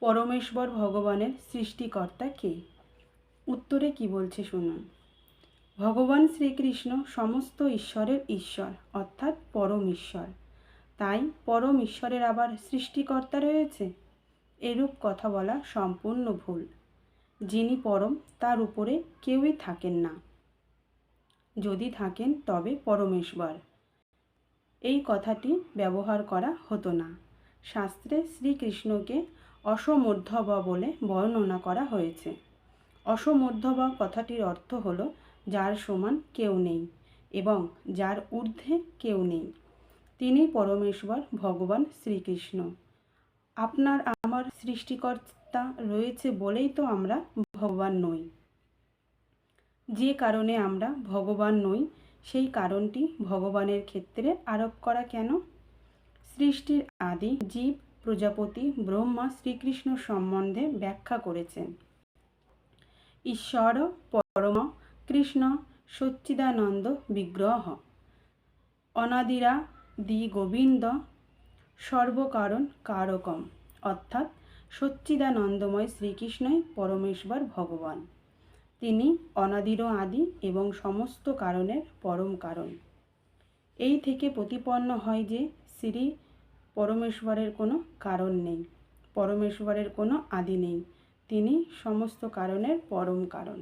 পরমেশ্বর ভগবানের সৃষ্টিকর্তা কে? উত্তরে কি বলছে শুনুন। ভগবান শ্রীকৃষ্ণ সমস্ত ঈশ্বরের ঈশ্বর, অর্থাৎ পরম ঈশ্বর তাই পরম ঈশ্বরের আবার সৃষ্টিকর্তা রয়েছে? এরূপ কথা বলা সম্পূর্ণ ভুল। যিনি পরম, তার উপরে কেউই থাকেন না। যদি থাকেন, তবে পরমেশ্বর। এই কথাটি ব্যবহার করা হতো না। শাস্ত্রে শ্রীকৃষ্ণকে অসমর্ধব বলে বর্ণনা করা হয়েছে। অসমর্ধব কথাটির অর্থ হল, যার সমান কেউ নেই এবং যার ঊর্ধ্বে কেউ নেই। তিনি পরমেশ্বর, ভগবান শ্রীকৃষ্ণ। আপনার আমার সৃষ্টিকর্তা রয়েছে বলেই তো আমরা ভগবান নই। যে কারণে আমরা ভগবান নই, সেই কারণটি ভগবানের ক্ষেত্রে আরোপ করা কেন? সৃষ্টির আদি জীব প্রজাপতি ব্রহ্মা শ্রীকৃষ্ণ সম্বন্ধে ব্যাখ্যা করেছেন। ঈশ্বর পরম কৃষ্ণ সচ্চিদানন্দ বিগ্রহ অনাদিরা দি গোবিন্দ সর্বকারণ কারকম, অর্থাৎ সচ্চিদানন্দময় শ্রীকৃষ্ণই পরমেশ্বর ভগবান। তিনি অনাদির আদি এবং সমস্ত কারণের পরম কারণ। এই থেকে প্রতিপন্ন হয় যে শ্রী পরমেশ্বরের কোনো কারণ নেই পরমেশ্বরের কোনো আদি নেই। তিনি সমস্ত কারণের পরম কারণ।